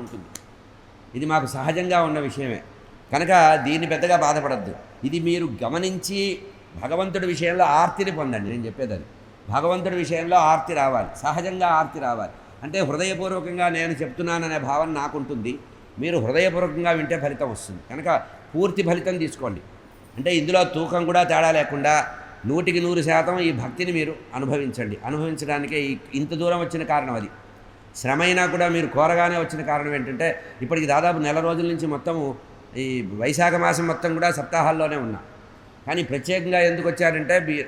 ఉంటుంది ఇది మాకు సహజంగా ఉన్న విషయమే. కనుక దీన్ని పెద్దగా బాధపడద్దు. ఇది మీరు గమనించి భగవంతుడి విషయంలో ఆర్తిని పొందండి. నేను చెప్పేదని భగవంతుడి విషయంలో ఆర్తి రావాలి. సహజంగా ఆర్తి రావాలి. అంటే హృదయపూర్వకంగా నేను చెప్తున్నాననే భావన నాకుంటుంది. మీరు హృదయపూర్వకంగా వింటే ఫలితం వస్తుంది. కనుక పూర్తి ఫలితం తీసుకోండి. అంటే ఇందులో తూకం కూడా తేడా లేకుండా నూటికి నూరు శాతం ఈ భక్తిని మీరు అనుభవించండి. అనుభవించడానికే ఈ ఇంత దూరం వచ్చిన కారణం అది. శ్రమ అయినా కూడా మీరు కోరగానే వచ్చిన కారణం ఏంటంటే ఇప్పటికి దాదాపు నెల రోజుల నుంచి మొత్తము ఈ వైశాఖ మాసం మొత్తం కూడా సప్తాహాల్లోనే ఉన్నా. కానీ ప్రత్యేకంగా ఎందుకు వచ్చారంటే మీ-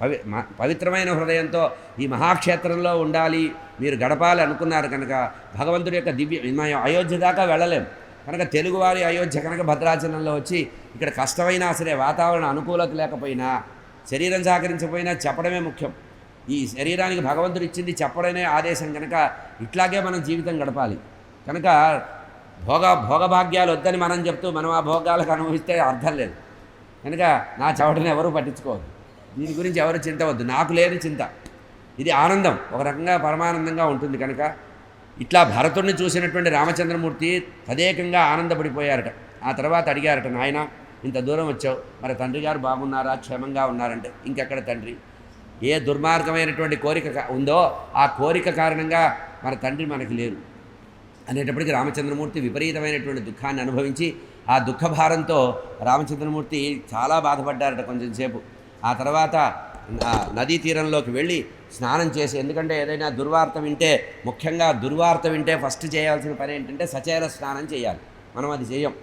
పవి మ- పవిత్రమైన హృదయంతో ఈ మహాక్షేత్రంలో ఉండాలి మీరు గడపాలి అనుకున్నారు కనుక భగవంతుడి యొక్క దివ్య మేము అయోధ్య దాకా వెళ్ళలేం. కనుక తెలుగువారి అయోధ్య కనుక భద్రాచలంలో వచ్చి ఇక్కడ కష్టమైనా సరే వాతావరణ అనుకూలత లేకపోయినా శరీరం సహకరించకపోయినా చెప్పడమే ముఖ్యం. ఈ శరీరానికి భగవంతుడు ఇచ్చింది చెప్పడనే ఆదేశం కనుక ఇట్లాగే మనం జీవితం గడపాలి. కనుక భోగ భోగభాగ్యాలు వద్దని మనం చెప్తూ మనం ఆ భోగాలకు అనుభవిస్తే అర్థం లేదు. కనుక నా చవటని ఎవరు పట్టించుకోవద్దు. దీని గురించి ఎవరు చింత వద్దు నాకు లేదు చింత. ఇది ఆనందం. ఒక రకంగా పరమానందంగా ఉంటుంది కనుక. ఇట్లా భరతుడిని చూసినటువంటి రామచంద్రమూర్తి తదేకంగా ఆనందపడిపోయారట. ఆ తర్వాత అడిగారట నాయన ఇంత దూరం వచ్చావు. మరి తండ్రి గారు బాగున్నారా? క్షేమంగా ఉన్నారంటే. ఇంకెక్కడ తండ్రి? ఏ దుర్మార్గమైనటువంటి కోరిక ఉందో ఆ కోరిక కారణంగా మన తండ్రి మనకి లేరు. అనేటప్పటికీ రామచంద్రమూర్తి విపరీతమైనటువంటి దుఃఖాన్ని అనుభవించి ఆ దుఃఖభారంతో రామచంద్రమూర్తి చాలా బాధపడ్డారట కొంచెం సేపు. ఆ తర్వాత నదీ తీరంలోకి వెళ్ళి స్నానం చేసి ఎందుకంటే ఏదైనా దుర్వార్త వింటే ముఖ్యంగా దుర్వార్త వింటే ఫస్ట్ చేయాల్సిన పని ఏంటంటే సచేల స్నానం చేయాలి. మనం అది చేయం.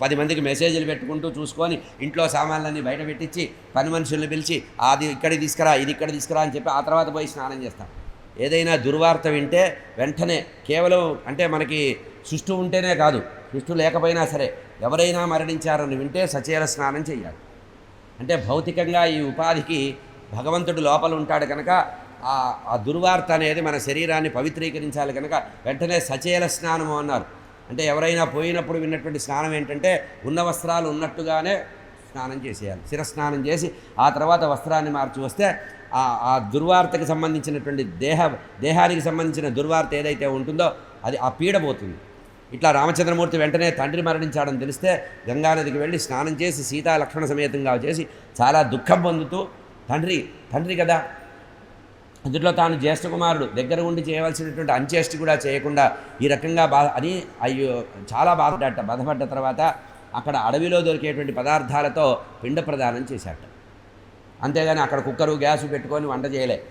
పది మందికి మెసేజ్లు పెట్టుకుంటూ చూసుకొని ఇంట్లో సామాన్లన్నీ బయట పెట్టించి పని మనుషుల్ని పిలిచి అది ఇక్కడికి తీసుకురా ఇది ఇక్కడ తీసుకురా అని చెప్పి ఆ తర్వాత పోయి స్నానం చేస్తాం. ఏదైనా దుర్వార్త వింటే వెంటనే కేవలం అంటే మనకి సుష్టు ఉంటేనే కాదు సుష్టు లేకపోయినా సరే ఎవరైనా మరణించారని వింటే సచేల స్నానం చేయాలి అంటే భౌతికంగా ఈ ఉపాధికి భగవంతుడు లోపల ఉంటాడు కనుక ఆ ఆ దుర్వార్త అనేది మన శరీరాన్ని పవిత్రీకరించాలి కనుక వెంటనే సచేల స్నానము అన్నారు. అంటే ఎవరైనా పోయినప్పుడు విన్నటువంటి స్నానం ఏంటంటే ఉన్న వస్త్రాలు ఉన్నట్టుగానే స్నానం చేసేయాలి. శిరస్నానం చేసి ఆ తర్వాత వస్త్రాన్ని మార్చి వస్తే ఆ ఆ దుర్వార్తకి సంబంధించినటువంటి దేహ దేహానికి సంబంధించిన దుర్వార్త ఏదైతే ఉంటుందో అది ఆ పీడబోతుంది ఇట్లా రామచంద్రమూర్తి వెంటనే తండ్రి మరణించాడని తెలిస్తే గంగానదికి వెళ్ళి స్నానం చేసి సీతా లక్ష్మణ సమేతంగా చేసి చాలా దుఃఖం పొందుతూ తండ్రి తండ్రి కదా అందులో తాను జ్యేష్ఠ కుమారుడు. దగ్గర ఉండి చేయవలసినటువంటి అంత్యేష్టి కూడా చేయకుండా ఈ రకంగా బాధ అని అయ్యో చాలా బాధపడ్డట. బాధపడ్డ తర్వాత అక్కడ అడవిలో దొరికేటువంటి పదార్థాలతో పిండ ప్రదానం చేశాట. అంతేగాని అక్కడ కుక్కరు గ్యాసు పెట్టుకొని వంట చేయలే.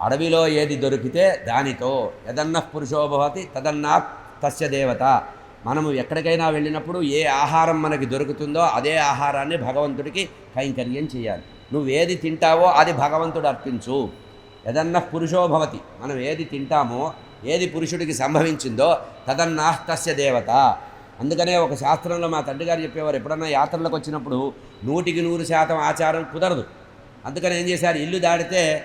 అడవిలో ఏది దొరికితే దానితో యదన్న పురుషోభవతి తదన్నా తస్య దేవత. మనము ఎక్కడికైనా వెళ్ళినప్పుడు ఏ ఆహారం మనకి దొరుకుతుందో అదే ఆహారాన్ని భగవంతుడికి కైంకర్యం చేయాలి. నువ్వు ఏది తింటావో అది భగవంతుడు అర్పించు. యదన్న పురుషో భవతి. మనం ఏది తింటామో ఏది పురుషుడికి సంభవించిందో తదన్నాస్త దేవత. అందుకనే ఒక శాస్త్రంలో మా తండ్రి గారు చెప్పేవారు ఎప్పుడన్నా యాత్రలకు వచ్చినప్పుడు నూటికి నూరు శాతం ఆచారం కుదరదు. అందుకని ఏం చేశారు? ఇల్లు దాడితే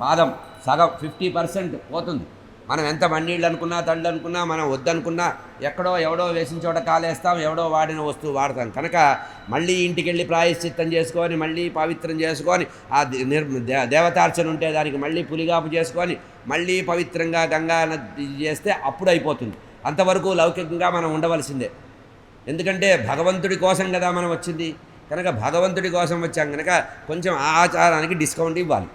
పాదం సగం ఫిఫ్టీ పర్సెంట్ పోతుంది. మనం ఎంత మన్నీళ్ళు అనుకున్నా తండ్రి అనుకున్నా మనం వద్దనుకున్నా ఎక్కడో ఎవడో వేసిన చోట కాలేస్తాం ఎవడో వాడిన వస్తువు వాడతాం. కనుక మళ్ళీ ఇంటికి వెళ్ళి ప్రాయశ్చిత్తం చేసుకొని మళ్ళీ పవిత్రం చేసుకొని ఆ దే- నిర్ దే- దేవతార్చన ఉంటే దానికి మళ్ళీ పులిగాపు చేసుకొని మళ్ళీ పవిత్రంగా గంగా నది చేస్తే అప్పుడు అయిపోతుంది అంతవరకు లౌకికంగా మనం ఉండవలసిందే. ఎందుకంటే భగవంతుడి కోసం కదా మనం వచ్చింది. కనుక భగవంతుడి కోసం వచ్చాం కనుక కొంచెం ఆ ఆచారానికి డిస్కౌంట్ ఇవ్వాలి.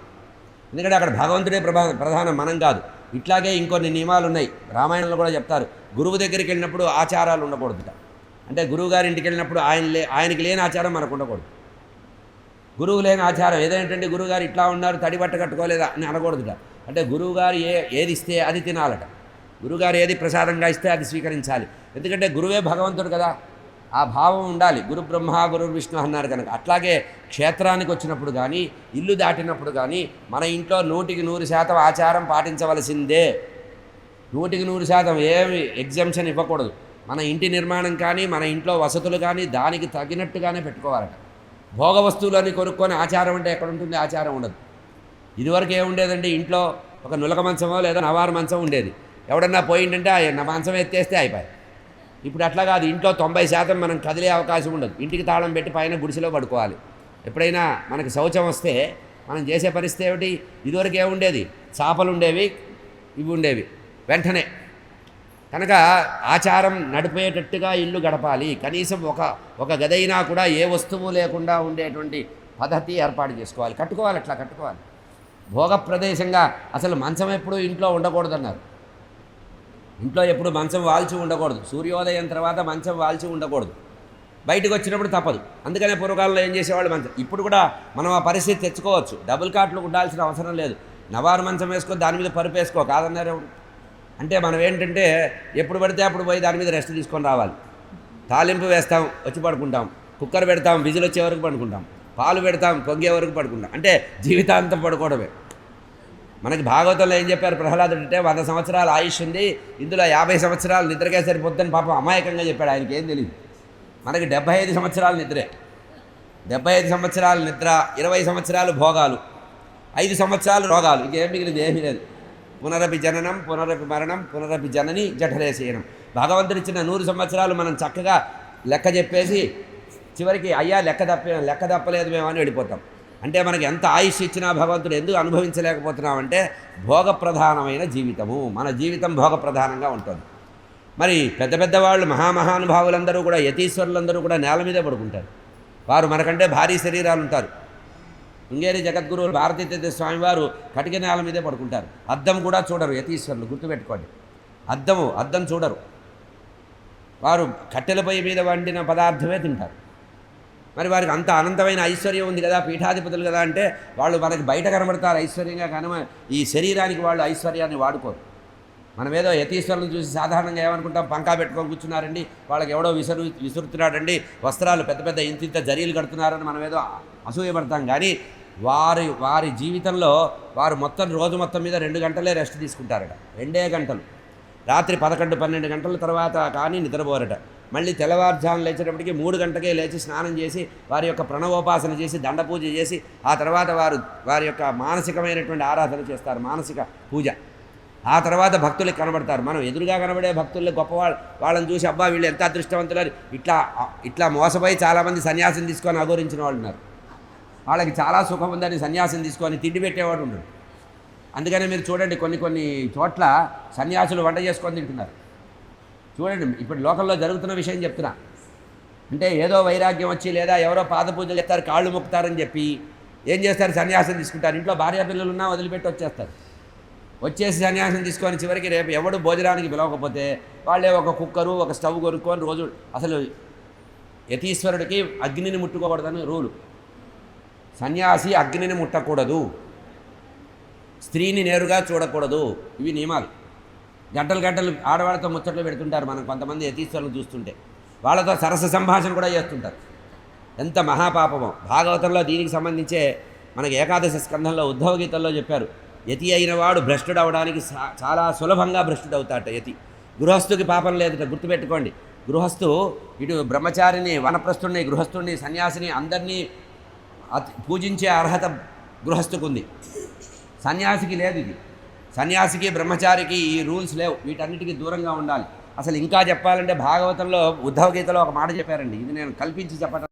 ఎందుకంటే అక్కడ భగవంతుడే ప్రభా ప్రధానం మనం కాదు. ఇట్లాగే ఇంకొన్ని నియమాలు ఉన్నాయి. రామాయణంలో కూడా చెప్తారు. గురువు దగ్గరికి వెళ్ళినప్పుడు ఆచారాలు ఉండకూడదుట. అంటే గురువు గారి ఇంటికి వెళ్ళినప్పుడు ఆయన లే ఆయనకి లేని ఆచారం మనకు ఉండకూడదు. గురువు లేని ఆచారం ఏదేంటంటే గురువుగారు ఇట్లా ఉన్నారు తడి బట్ట కట్టుకోలేదా అని అనకూడదుట. అంటే గురువుగారు ఏ ఏది ఇస్తే అది తినాలట. గురువుగారు ఏది ప్రసాదంగా ఇస్తే అది స్వీకరించాలి. ఎందుకంటే గురువే భగవంతుడు కదా. ఆ భావం ఉండాలి. గురు బ్రహ్మ గురు విష్ణు అన్నారు కనుక. అట్లాగే క్షేత్రానికి వచ్చినప్పుడు కానీ ఇల్లు దాటినప్పుడు కానీ మన ఇంట్లో నూటికి నూరు శాతం ఆచారం పాటించవలసిందే. నూటికి నూరు శాతం ఏమి ఎగ్జంప్షన్ ఇవ్వకూడదు. మన ఇంటి నిర్మాణం కానీ మన ఇంట్లో వసతులు కానీ దానికి తగినట్టుగానే పెట్టుకోవాలట. భోగ వస్తువులని కొనుక్కొని ఆచారం అంటే ఎక్కడ ఉంటుంది? ఆచారం ఉండదు. ఇదివరకు ఏముండేదండి? ఇంట్లో ఒక నులక మంచమో లేదా నవారు మంచం ఉండేది. ఎవడన్నా పోయిందంటే ఆ మంచం ఎత్తేస్తే అయిపోయాయి ఇప్పుడు అట్లా కాదు ఇంట్లో తొంభై శాతం మనం కదిలే అవకాశం ఉండదు. ఇంటికి తాళం పెట్టి పైన గుడిసెలో పడుకోవాలి. ఎప్పుడైనా మనకి శౌచం వస్తే మనం చేసే పరిస్థితి ఏమిటి? ఇదివరకు ఏముండేది చాపలు ఉండేవి ఇవి ఉండేవి. వెంటనే కనుక ఆచారం నడిపేటట్టుగా ఇల్లు గడపాలి. కనీసం ఒక ఒక గదైనా కూడా ఏ వస్తువు లేకుండా ఉండేటువంటి పద్ధతి ఏర్పాటు చేసుకోవాలి. కట్టుకోవాలి అట్లా కట్టుకోవాలి. భోగ ప్రదేశంగా అసలు మంచం ఎప్పుడు ఇంట్లో ఉండకూడదన్నారు. ఇంట్లో ఎప్పుడు మంచం వాల్చి ఉండకూడదు. సూర్యోదయం తర్వాత మంచం వాల్చి ఉండకూడదు. బయటకు వచ్చినప్పుడు తప్పదు. అందుకనే పూర్వకాలంలో ఏం చేసేవాళ్ళు మంచం? ఇప్పుడు కూడా మనం ఆ పరిస్థితి తెచ్చుకోవచ్చు. డబుల్ కాట్లు ఉండాల్సిన అవసరం లేదు. నవారు మంచం వేసుకో దాని మీద పరుపు వేసుకో కాదన్నారు అంటే మనం ఏంటంటే ఎప్పుడు పడితే అప్పుడు పోయి దాని మీద రెస్ట్ తీసుకొని రావాలి. తాలింపు వేస్తాం వచ్చి పడుకుంటాం. కుక్కర్ పెడతాం విజిల్ వచ్చే వరకు పడుకుంటాం. పాలు పెడతాం పొంగే వరకు పడుకుంటాం. అంటే జీవితాంతం పడుకోవడమే. మనకి భాగవతంలో ఏం చెప్పారు? ప్రహ్లాదుడు అంటే వంద సంవత్సరాల ఆయుష్ ఉంది ఇందులో యాభై సంవత్సరాలు నిద్రకే సరిపోద్దని పాపం అమాయకంగా చెప్పాడు. ఆయనకి ఏం తెలియదు మనకి డెబ్బై ఐదు సంవత్సరాలు నిద్రే. డెబ్బై ఐదు సంవత్సరాలు నిద్ర ఇరవై సంవత్సరాలు భోగాలు ఐదు సంవత్సరాలు రోగాలు. ఇంకేం మిగిలింది? ఏమీ లేదు పునరపి జననం పునరపి మరణం పునరపి జనని జఠరేసేయనం భగవంతుడు ఇచ్చిన నూరు సంవత్సరాలు మనం చక్కగా లెక్క చెప్పేసి చివరికి అయ్యా లెక్క తప్ప లెక్క తప్పలేదు మేము అని వెళ్ళిపోతాం. అంటే మనకి ఎంత ఆయుష్ ఇచ్చినా భగవంతుడు ఎందుకు అనుభవించలేకపోతున్నామంటే భోగప్రధానమైన జీవితము. మన జీవితం భోగప్రధానంగా ఉంటుంది. మరి పెద్ద పెద్ద వాళ్ళు మహామహానుభావులందరూ కూడా యతీశ్వరులందరూ కూడా నేల మీదే పడుకుంటారు. వారు మనకంటే భారీ శరీరాలు ఉంటారు. శృంగేరి జగద్గురువు భారతీతీర్థ స్వామివారు కటిక నేల మీదే పడుకుంటారు. అద్దం కూడా చూడరు యతీశ్వరులు గుర్తుపెట్టుకోండి. అద్దము అద్దం చూడరు. వారు కట్టెలపై మీద వండిన పదార్థమే తింటారు. మరి వారికి అంత అనంతమైన ఐశ్వర్యం ఉంది కదా పీఠాధిపతులు కదా అంటే వాళ్ళు మనకి బయట కనబడతారు ఐశ్వర్యంగా కనుమ ఈ శరీరానికి వాళ్ళు ఐశ్వర్యాన్ని వాడుకోరు. మనం ఏదో యతీశ్వరులను చూసి సాధారణంగా ఏమనుకుంటాం పంకా పెట్టుకొని కూర్చున్నారండి వాళ్ళకి ఎవడో విసురు విసురుతున్నాడండి వస్త్రాలు పెద్ద పెద్ద ఇంత ఇంత జరీలు కడుతున్నారని మనం ఏదో అసూయపడతాం. కానీ వారి వారి జీవితంలో వారు మొత్తం రోజు మొత్తం మీద రెండు గంటలే రెస్ట్ తీసుకుంటారట. రెండే గంటలు. రాత్రి పదకొండు పన్నెండు గంటల తర్వాత కానీ నిద్రపోరట. మళ్ళీ తెల్లవారుజామున లేచేటప్పటికి మూడు గంటకే లేచి స్నానం చేసి వారి యొక్క ప్రణవోపాసన చేసి దండ పూజ చేసి ఆ తర్వాత వారు వారి యొక్క మానసికమైనటువంటి ఆరాధన చేస్తారు మానసిక పూజ. ఆ తర్వాత భక్తులకు కనబడతారు. మనం ఎదురుగా కనబడే భక్తుల్లో గొప్పవాళ్ళు వాళ్ళని చూసి అబ్బా వీళ్ళు ఎంత అదృష్టవంతులు ఇట్లా ఇట్లా మోసపోయి చాలామంది సన్యాసం తీసుకొని అగోరించిన వాళ్ళు ఉన్నారు. వాళ్ళకి చాలా సుఖం ఉందని సన్యాసం తీసుకొని తిండి పెట్టేవాడు ఉన్నాడు అందుకనే మీరు చూడండి కొన్ని కొన్ని చోట్ల సన్యాసులు వంట చేసుకొని తింటున్నారు. చూడండి ఇప్పుడు లోకల్లో జరుగుతున్న విషయం చెప్తున్నా. అంటే ఏదో వైరాగ్యం వచ్చి లేదా ఎవరో పాద పూజలు చేస్తారు కాళ్ళు మొక్కుతారని చెప్పి ఏం చేస్తారు? సన్యాసం తీసుకుంటారు. ఇంట్లో భార్య పిల్లలు ఉన్నా వదిలిపెట్టి వచ్చేస్తారు. వచ్చేసి సన్యాసం తీసుకొని చివరికి రేపు ఎవడు భోజనానికి పిలవకపోతే వాళ్ళే ఒక కుక్కరు ఒక స్టవ్ కొనుక్కొని రోజు అసలు యతీశ్వరుడికి అగ్నిని ముట్టుకోకూడదని రూలు. సన్యాసి అగ్నిని ముట్టకూడదు. స్త్రీని నేరుగా చూడకూడదు. ఇవి నియమాలు. గంటలు గంటలు ఆడవాళ్ళతో ముచ్చట్లు పెడుతుంటారు మనం కొంతమంది యతీశ్వరులు చూస్తుంటే. వాళ్ళతో సరస సంభాషణ కూడా చేస్తుంటారు. ఎంత మహాపాపమో. భాగవతంలో దీనికి సంబంధించే మనకి ఏకాదశి స్కంధంలో ఉద్ధవ గీతల్లో చెప్పారు. యతి అయిన వాడు భ్రష్టుడు అవడానికి చాలా సులభంగా భ్రష్టుడు అవుతాట యతి. గృహస్థుకి పాపం లేదట గుర్తుపెట్టుకోండి. గృహస్థు ఇటు బ్రహ్మచారిని వనప్రస్థుడిని గృహస్థుడిని సన్యాసిని అందరినీ అతి పూజించే అర్హత గృహస్థుకు ఉంది సన్యాసికి లేదు ఇది. సన్యాసికి బ్రహ్మచారికి ఈ రూల్స్ లేవు. వీటన్నిటికీ దూరంగా ఉండాలి. అసలు ఇంకా చెప్పాలంటే భాగవతంలో ఉద్ధవ గీతలో ఒక మాట చెప్పారండి. ఇది నేను కల్పించి చెప్పటం